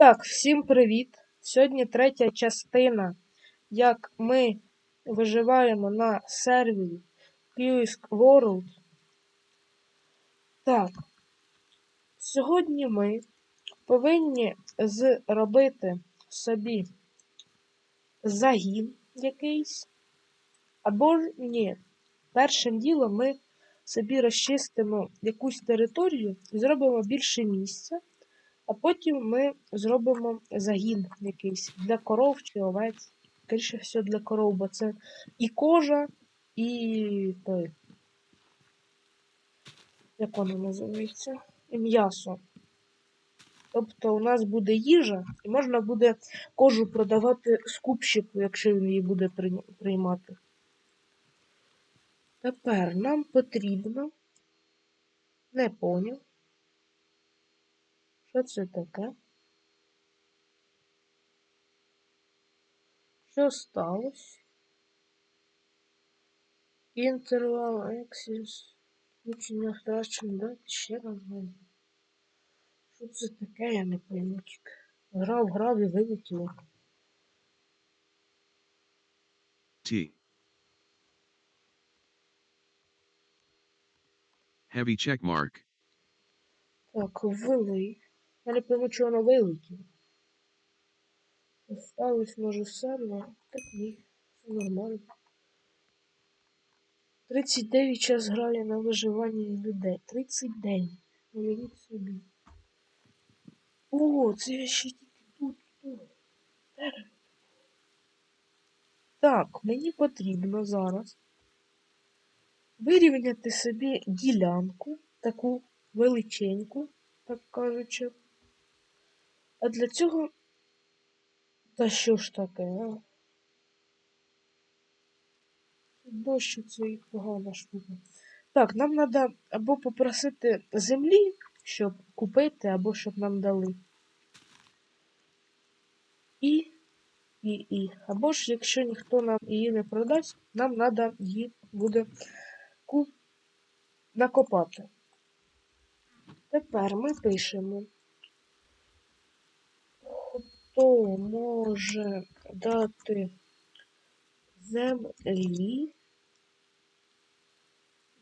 Так, всім привіт! Сьогодні третя частина, як ми виживаємо на сервері Kiosk World. Так, сьогодні ми повинні зробити собі загін якийсь. Або ж ні. Першим ділом ми собі розчистимо якусь територію і зробимо більше місця. А потім ми зробимо загін якийсь для коров чи овець. Скоріше все для коров, бо це і кожа, і той. Як воно називається? І м'ясо. Тобто у нас буде їжа, і можна буде кожу продавати скупщику, якщо він її буде приймати. Тепер нам потрібно. Не поняв. Що це таке? Що сталося? Інтервал Access. Включення втрачено, дайте ще раз глянь. Що це таке, я не пойму. Грав, грав і вилетіло. T. Heavy check mark. Так, ввели. Я не пойму, чого воно вилетіло. Осталось, може, все, але так ні. Все нормально. 39 час грає на виживанні людей. 30 день. Уявіть собі. О, це я ще тільки тут. тут. Так, мені потрібно зараз вирівняти собі ділянку, таку величеньку, так кажучи. А для цього. Та що ж таке, а? Дощ це і погана штука. Так, нам треба або попросити землі, щоб купити, або щоб нам дали. І, і, і. Або ж, якщо ніхто нам її не продасть, нам треба її буде накопати. Тепер ми пишемо, хто може дати землі.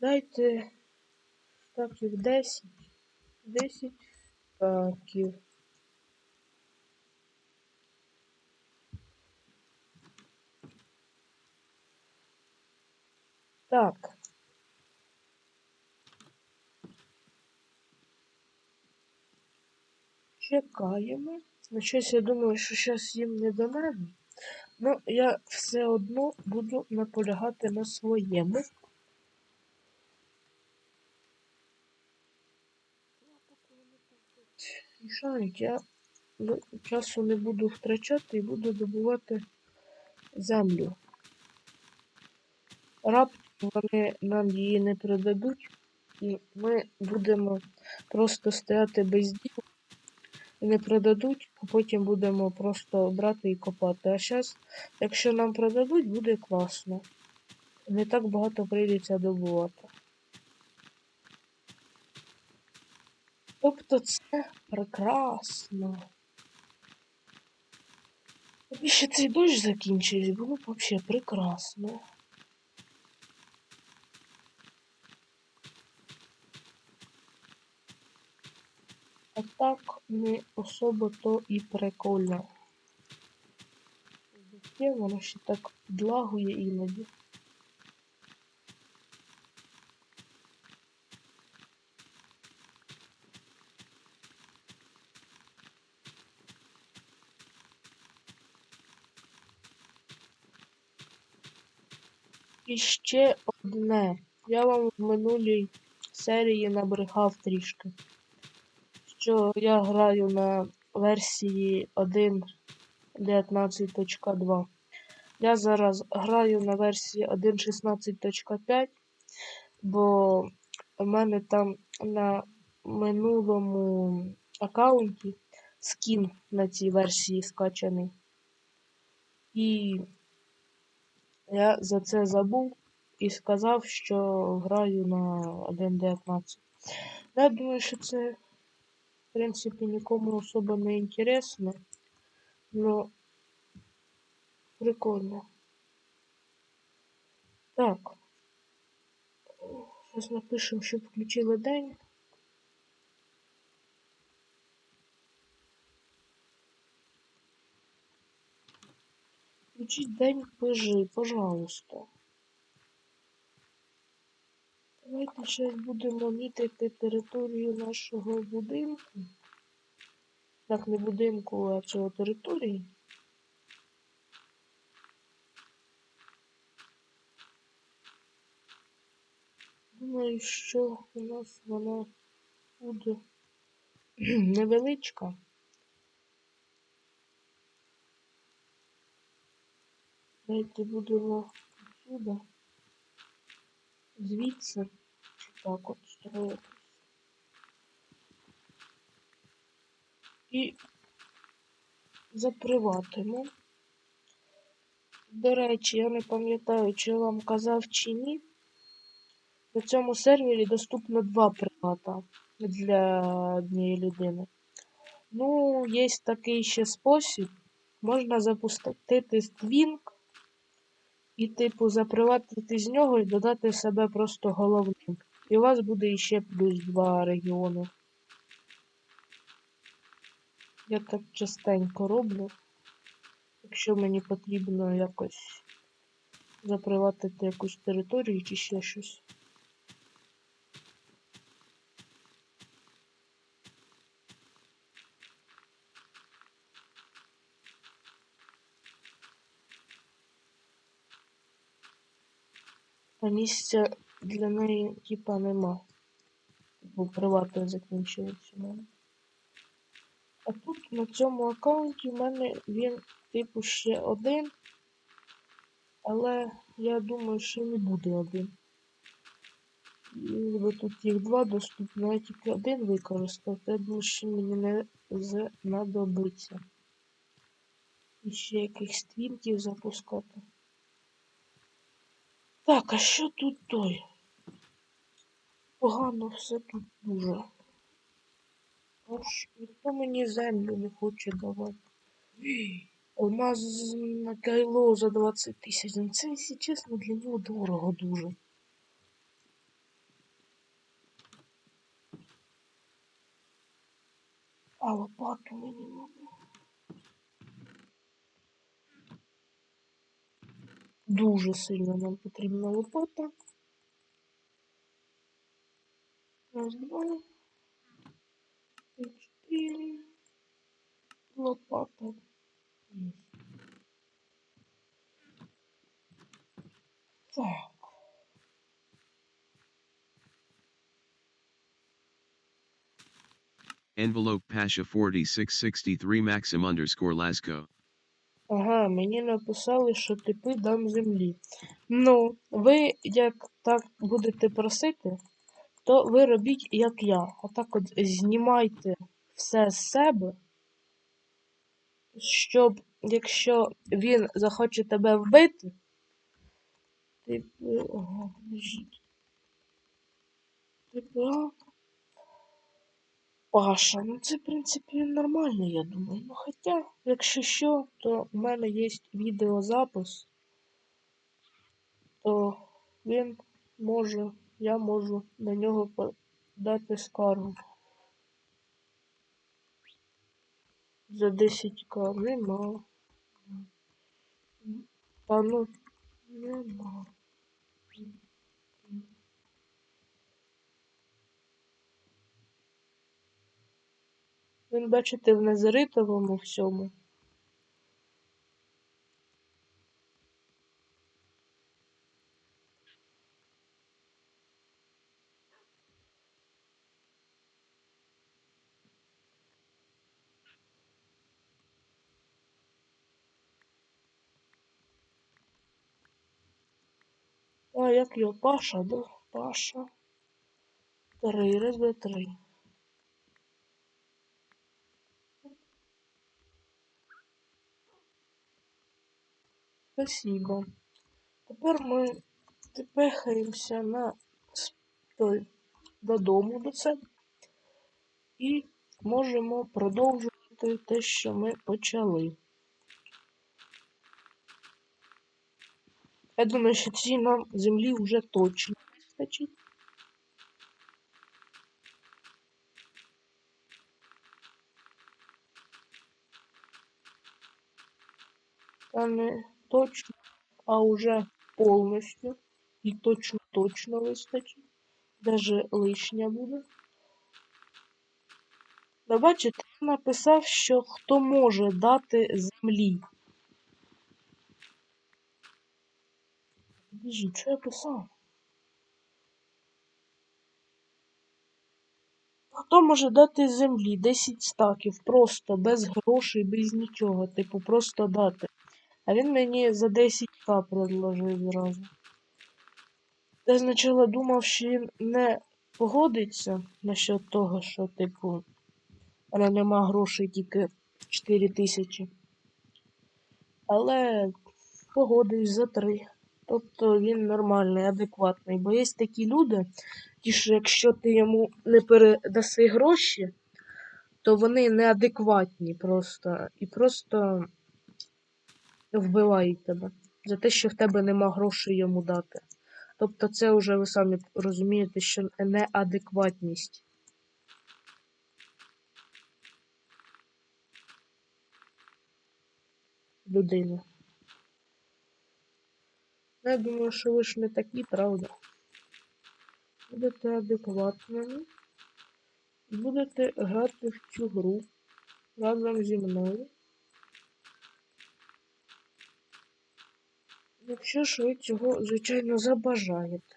Дайте стаків 10. 10 стаків. Так. Чекаємо. Ну, щось я думаю, що зараз їм не до мене. Ну, я все одно буду наполягати на своєму. Мішають, я ну, часу не буду втрачати і буду добувати землю. Раптом вони нам її не продадуть, і ми будемо просто стояти без діла не продадуть, а потім будемо просто брати і копати. А зараз, якщо нам продадуть, буде класно. Не так багато прийдеться добувати. Тобто це прекрасно. Тобі ще цей дощ закінчився, було б взагалі прекрасно. А так не особо то і прикольно. Воно ще так підлагує іноді. І ще одне. Я вам в минулій серії набрехав трішки що я граю на версії 1.19.2. Я зараз граю на версії 1.16.5, бо в мене там на минулому аккаунті скін на цій версії скачаний. І я за це забув і сказав, що граю на 1.19. Я думаю, що це принципі, нікому особо не інтересно. Но прикольно. Так. Зараз напишемо, щоб включили день. Включить день пижи, пожалуйста. Давайте зараз будемо мітити територію нашого будинку. Так, не будинку, а цього території. Думаю, що у нас вона буде невеличка. Давайте будемо отсюда, звідси, так от строїтись. І заприватимо. До речі, я не пам'ятаю, чи я вам казав чи ні. На цьому сервері доступно два привата для однієї людини. Ну, є такий ще спосіб. Можна запустити стрінг і, типу, заприватити з нього і додати себе просто головним. І у вас буде іще плюс два регіони. Я так частенько роблю. Якщо мені потрібно якось заприватити якусь територію чи ще щось. Місця для неї, типа, нема. Бо приватно закінчується у мене. А тут на цьому аккаунті в мене він, типу, ще один. Але я думаю, що не буде один. Якби тут їх два доступно, я тільки один використав, я думаю, що мені не знадобиться. І ще якихось твінків запускати. Так, а що тут той? Погано все тут дуже. Аж ніхто мені землю не хоче давати. Алмаз на кайло за 20 тисяч. Це, якщо чесно, для нього дорого дуже. А лопату мені надо. Дуже сильно нам потрібна лопата. Раз, два. три, чотири. Лопата. Є. Так. Envelope Pasha 4663 Maxim underscore Lasco. Ага, мені написали, що типи дам землі. Ну, ви як так будете просити, то ви робіть як я. Отак от знімайте все з себе, щоб якщо він захоче тебе вбити, типу, ага, подождіть. Типу? Паша, ну це, в принципі, нормально, я думаю. Ну, хоча, якщо що, то в мене є відеозапис, то він може, я можу на нього подати скаргу. За 10к нема. Та ну, нема. Він, бачите, в незаритовому всьому. А, як його? Паша, да? Паша. Три, раз, два, три. Спасибо. Тепер ми тепехаємося на той, додому до себе і можемо продовжувати те, що ми почали. Я думаю, що ці нам землі вже точно вистачить. Та не точно, а уже повністю. І точно точно вистачить. Даже лишня буде. Да бачите, я написав, що хто може дати землі. Подожди, що я писав? Хто може дати землі 10 стаків, просто без грошей, без нічого, типу, просто дати. А він мені за 10к предложив зразу. Я спочатку думав, що він не погодиться насчет того, що, типу, мене нема грошей тільки 4 тисячі. Але погодився за 3. Тобто він нормальний, адекватний. Бо є такі люди, ті, що якщо ти йому не передаси гроші, то вони неадекватні просто. І просто вбивають тебе за те, що в тебе нема грошей йому дати. Тобто це вже ви самі розумієте, що неадекватність. Людини. Я думаю, що ви ж не такі, правда? Будете адекватними. Будете грати в цю гру разом зі мною. Якщо ж ви цього, звичайно, забажаєте.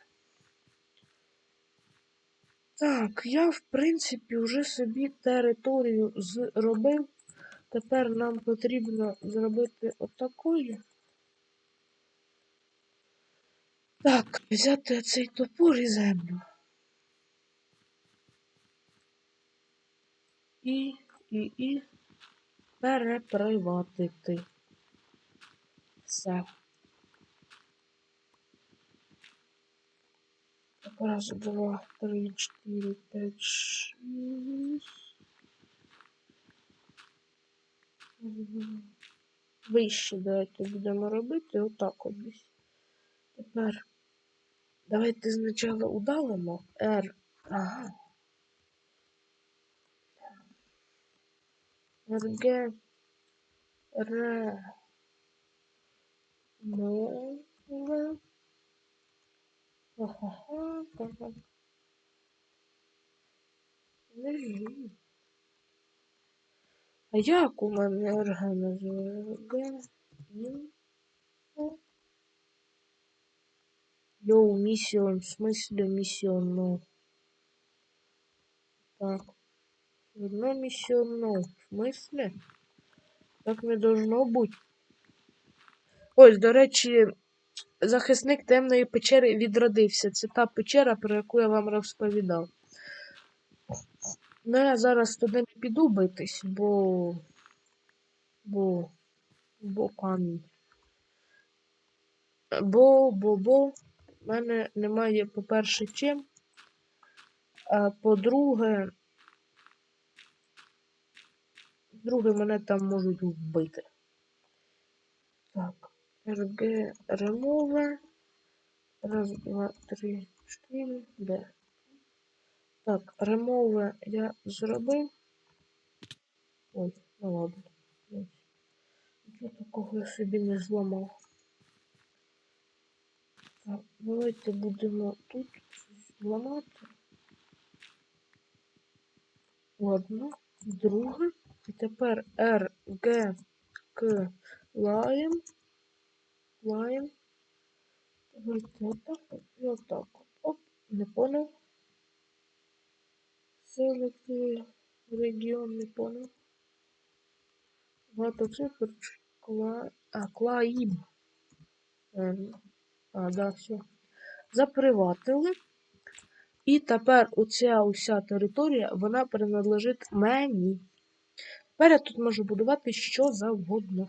Так, я, в принципі, вже собі територію зробив. Тепер нам потрібно зробити отакою. Так, взяти цей топор і землю. І, і, і переприватити. Все. Так, раз, два, три, чотири, п'ять, шість. Вище давайте будемо робити отак от десь. Тепер давайте спочатку удалимо R. Ага. RG. Р. Мове. А як у мене? Г. Йоу, миссион, в смысле миссион, ну. Так. Одно миссион, ну. В смысле? Так не должно бути. Ось, до речі, захисник темної печери відродився. Це та печера, про яку я вам розповідав. Ну, я зараз туди не піду битись, бо. Бо. Бо камінь. Бо, бо, бо. В мене немає, по-перше, чим. А по-друге. Друге, мене там можуть вбити. Так. RG remove. Раз, два, три, чотири, Д. Так, remove я зробив. Ой, ну ладно. Нічого такого я собі не зламав. Так, давайте будемо тут щось зламати. Ладно, друге. І тепер К, лаєм. Лаєм. Отак і отак от. Оп, не понял. Select регіон, не понял. Багато цифр. Кла... А, Клаїм. Ем, А, да, все. Заприватили. І тепер оця уся територія, вона принадлежить мені. Тепер я тут можу будувати що завгодно.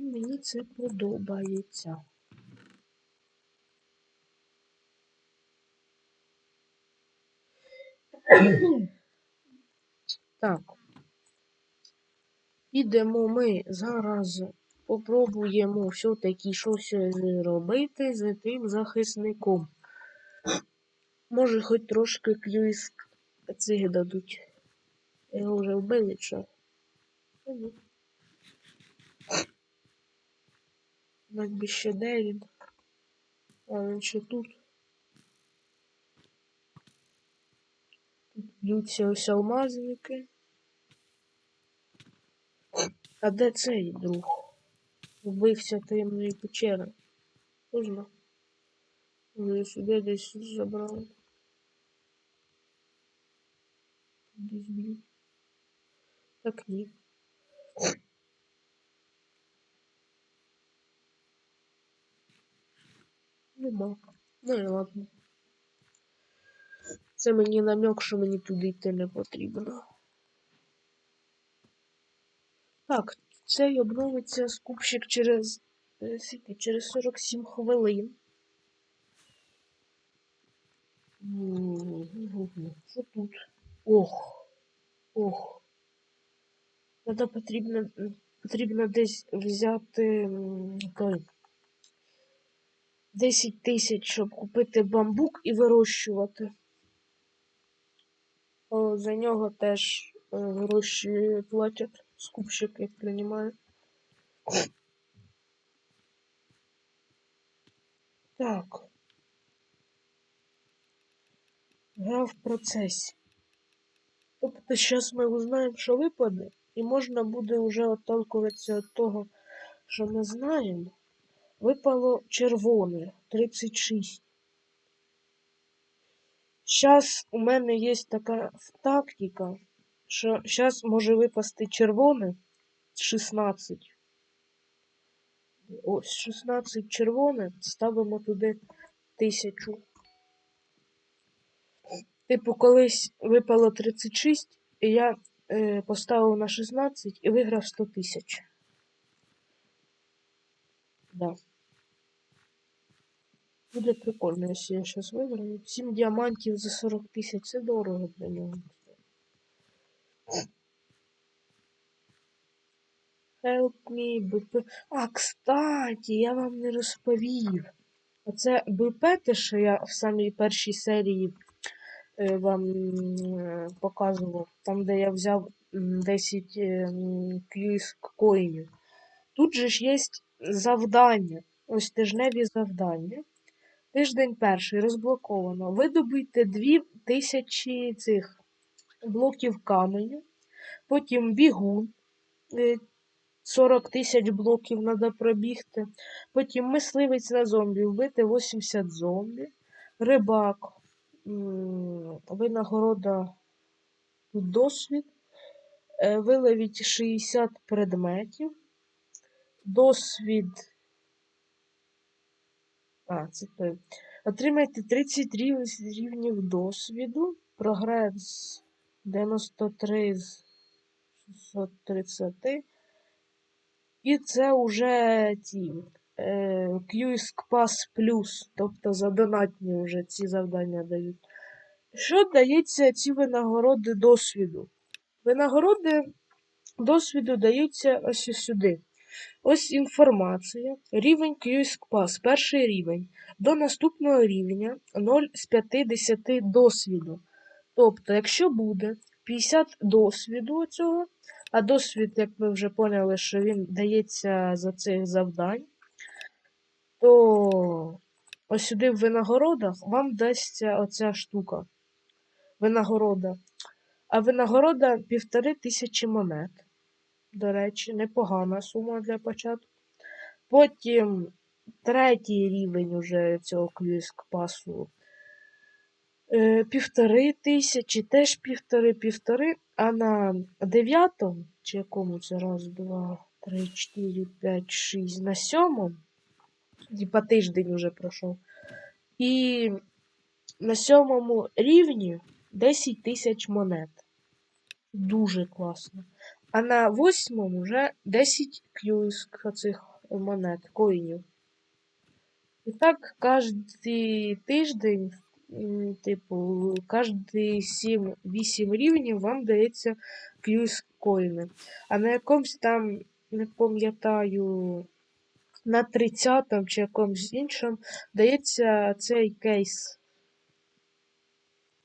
Мені це подобається. Так. Підемо ми зараз попробуємо все-таки щось зробити з тим захисником. Може, хоч трошки клюїск цих дадуть. Його вже вбили, що? Та ні. Якби ще де він. А він ще тут. Тут б'ються ось алмазники. А де цей друг? Вбився таємної печери. Можна? Може сюди десь забрали. Десь б'ють. Так ні. Нема. Ну і ладно. Це мені намек, що мені туди йти не потрібно. Так, цей обновиться скупщик через, е, через 47 хвилин. Що тут? Ох. Ох. Треба потрібно, потрібно десь взяти 10 тисяч, щоб купити бамбук і вирощувати. О, за нього теж е, гроші платять скупщик, як приймає. Так. Гра в процесі. Тобто зараз ми узнаємо, що випаде, і можна буде вже отталкуватися від того, що ми знаємо. Випало червоне 36. Зараз у мене є така тактика, що зараз може випасти червоне 16. Ось 16 червоне, ставимо туди тисячу. Типу, колись випало 36, і я е, поставив на 16 і виграв 100 тисяч. Да. Буде прикольно, якщо я зараз виграю. 7 діамантів за 40 тисяч це дорого для нього. Help me, БП. А, кстати, я вам не розповів. Оце БП, те, що я в самій першій серії е, вам е, показував, там, де я взяв м, 10 QS коїнів. Тут же ж є завдання. Ось тижневі завдання. Тиждень перший розблоковано. Видобуйте 2000 цих блоків каменю. Потім бігун. е, 40 тисяч блоків треба пробігти. Потім мисливець на зомбі, вбити 80 зомбі. Рибак. Винагорода досвід. е, Виловіть 60 предметів. Досвід. А, це той. Отримайте 30 рівнів досвіду. Прогрес 93 з 630. І це вже ті QSC Pass Plus, тобто за донатні вже ці завдання дають. Що дається ці винагороди досвіду? Винагороди досвіду даються ось сюди. Ось інформація. Рівень QSC Pass, перший рівень. До наступного рівня 0 з 50 досвіду. Тобто, якщо буде 50 досвіду цього, а досвід, як ми вже поняли, що він дається за цих завдань, то ось сюди в винагородах вам дасться оця штука. Винагорода. А винагорода півтори тисячі монет. До речі, непогана сума для початку. Потім третій рівень уже цього квізк пасу. Е, півтори тисячі, теж півтори, півтори, а на дев'ятому, чи якому це раз, два, три, чотири, п'ять, шість, на сьомому, типа тиждень уже пройшов. І на сьомому рівні 10 тисяч монет. Дуже класно. А на восьмому вже 10 кюск цих монет, коїнів. І так кожен тиждень типу, кожні 7-8 рівнів вам дається QS коїни. А на якомусь там, не пам'ятаю, на 30 чи якомусь іншому дається цей кейс.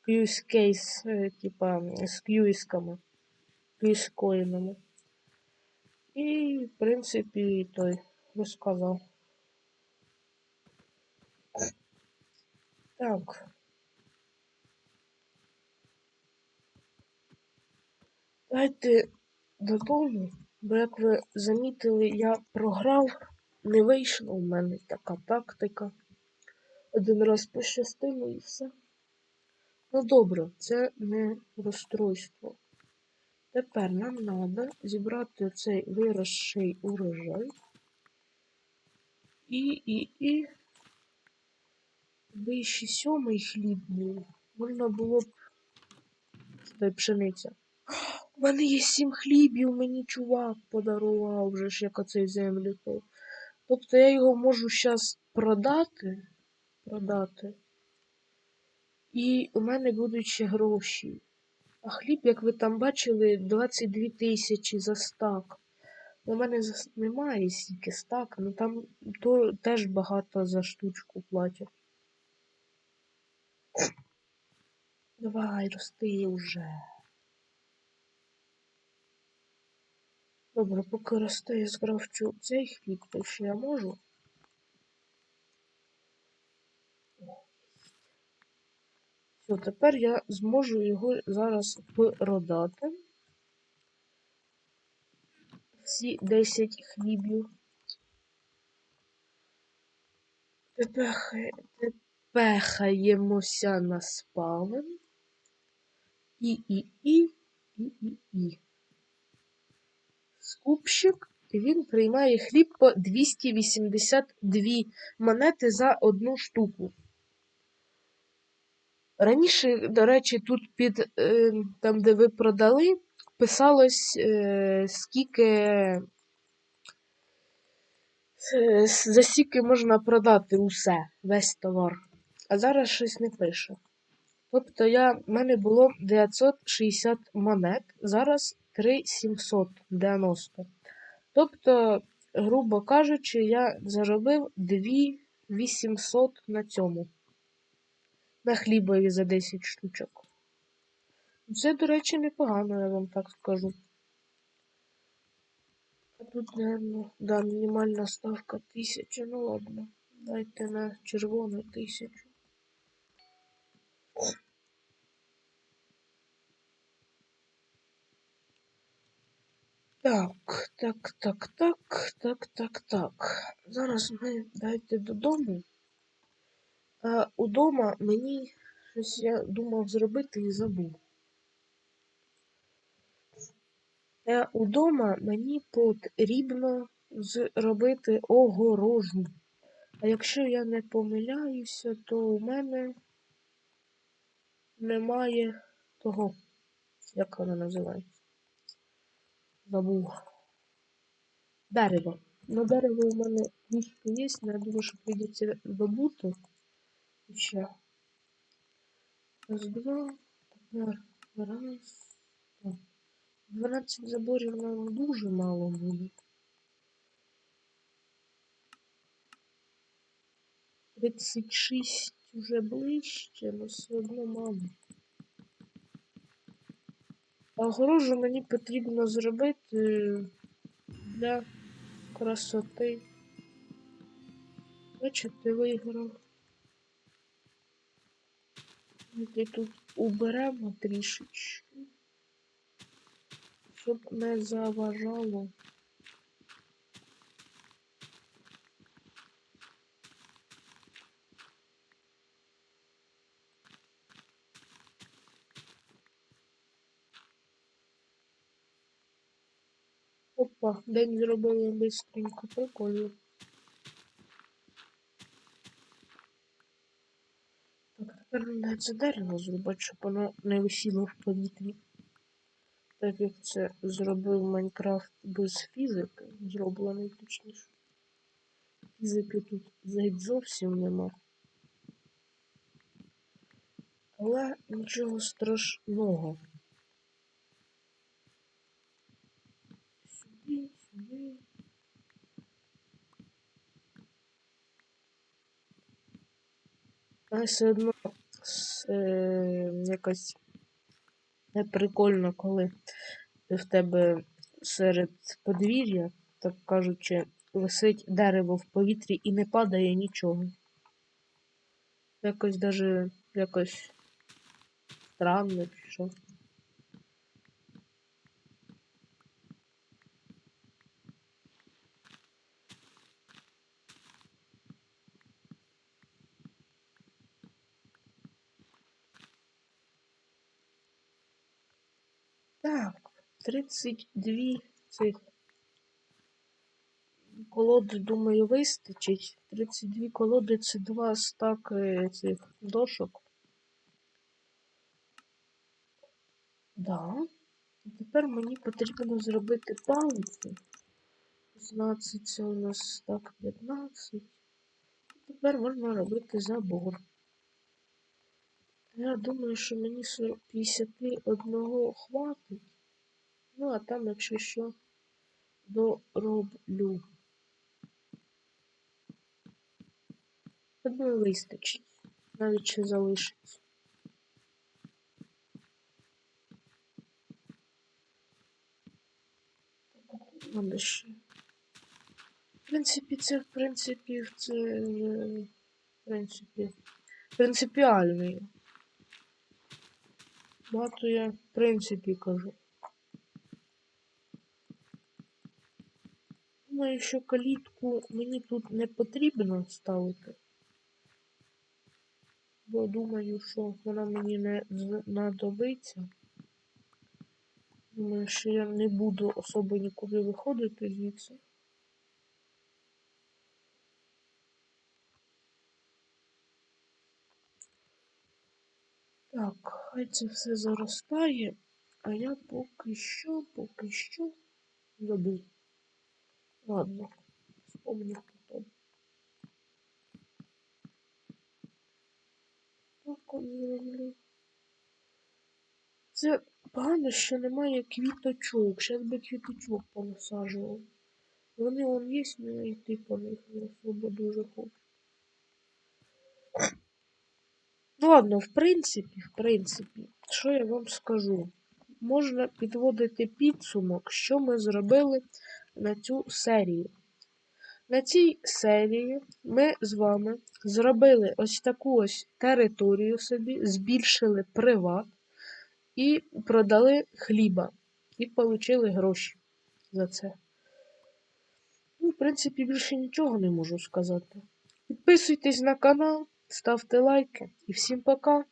QS кейс, е, типа, з QS-ками. QS коїнами. І, в принципі, той розказав. Так. Давайте додому, бо як ви замітили, я програв, не вийшло у мене така тактика. Один раз пощастило і все. Ну добре, це не розстройство. Тепер нам треба зібрати цей виросший урожай. І, і, і. Ще сьомий хліб був. Можна було б. Дай пшениця. У мене є сім хлібів, мені чувак подарував вже ж як оцей землю. Тобто я його можу зараз продати. Продати. І у мене будуть ще гроші. А хліб, як ви там бачили, 22 тисячі за стак. У мене немає стільки стак, ну там то теж багато за штучку платять. Давай, рости вже. Добре, поки росте, я скрафчу цей хліб, то що я можу. Все, тепер я зможу його зараз продати. Всі 10 хлібів. Тепехаємося на спавен. І, і, і, і, і, і. Скупщик, і він приймає хліб по 282 монети за одну штуку. Раніше, до речі, тут під е, там, де ви продали, писалось, е, скільки е, за скільки можна продати усе, весь товар. А зараз щось не пише. Тобто я, в мене було 960 монет, зараз 3790. Тобто, грубо кажучи, я заробив 2800 на цьому. На хлібові за 10 штучок. Це, до речі, непогано, я вам так скажу. А тут, наверное, да, мінімальна ставка 1000, ну ладно. Дайте на червону 1000. Так, так, так, так, так, так, так. Зараз ми дайте додому. А удома мені щось я думав зробити і забув. Е, удома мені потрібно зробити огорожу. А якщо я не помиляюся, то у мене немає того, як воно називається. Забув. Дерево. На дерево у мене трішки є, але я думаю, що прийдеться добути. Ще. Раз, два, раз. Так. 12 заборів нам дуже мало буде. 36 уже ближче, але все одно мало. Огорожу мені потрібно зробити для красоти. Бачите, виграв. Ми тут уберемо трішечки, щоб не заважало. Опа, день зробили бистренько, прикольно. Так, тепер треба це дерево зробити, щоб воно не висіло в повітрі. Так як це зробив Майнкрафт без фізики, зроблений точніше. Фізики тут геть зовсім нема. Але нічого страшного. Сюди, сюди. А все одно е, якось неприкольно, коли в тебе серед подвір'я, так кажучи, висить дерево в повітрі і не падає нічого. Якось даже якось странно, що. Так, 32 цих колоди, думаю, вистачить. 32 колоди це два стаки цих дошок. Да. Тепер мені потрібно зробити палиці. 16 це у нас стак 15. Тепер можна робити забор. Я думаю, що мені 40 51 хватить. Ну, а там, якщо що, дороблю. Я вистачить. Навіть ще залишиться. Надо ще. В принципі, це, в принципі, це, в принципі, принципіальний. Багато я, в принципі, кажу. Думаю, що калітку мені тут не потрібно ставити. Бо думаю, що вона мені не знадобиться. Думаю, що я не буду особо нікуди виходити звідси. Так, хай це все заростає, а я поки що, поки що забув. Ладно, вспомню потом. Так от зроблю. Це погано, що немає квіточок. Щас би квіточок понасаджував. Вони вон є, але йти по них не особо дуже хочу. Ну ладно, в принципі, в принципі, що я вам скажу? Можна підводити підсумок, що ми зробили на цю серію. На цій серії ми з вами зробили ось таку ось територію собі, збільшили приват і продали хліба. І отримали гроші за це. Ну, в принципі, більше нічого не можу сказати. Підписуйтесь на канал, ставте лайки і всім пока!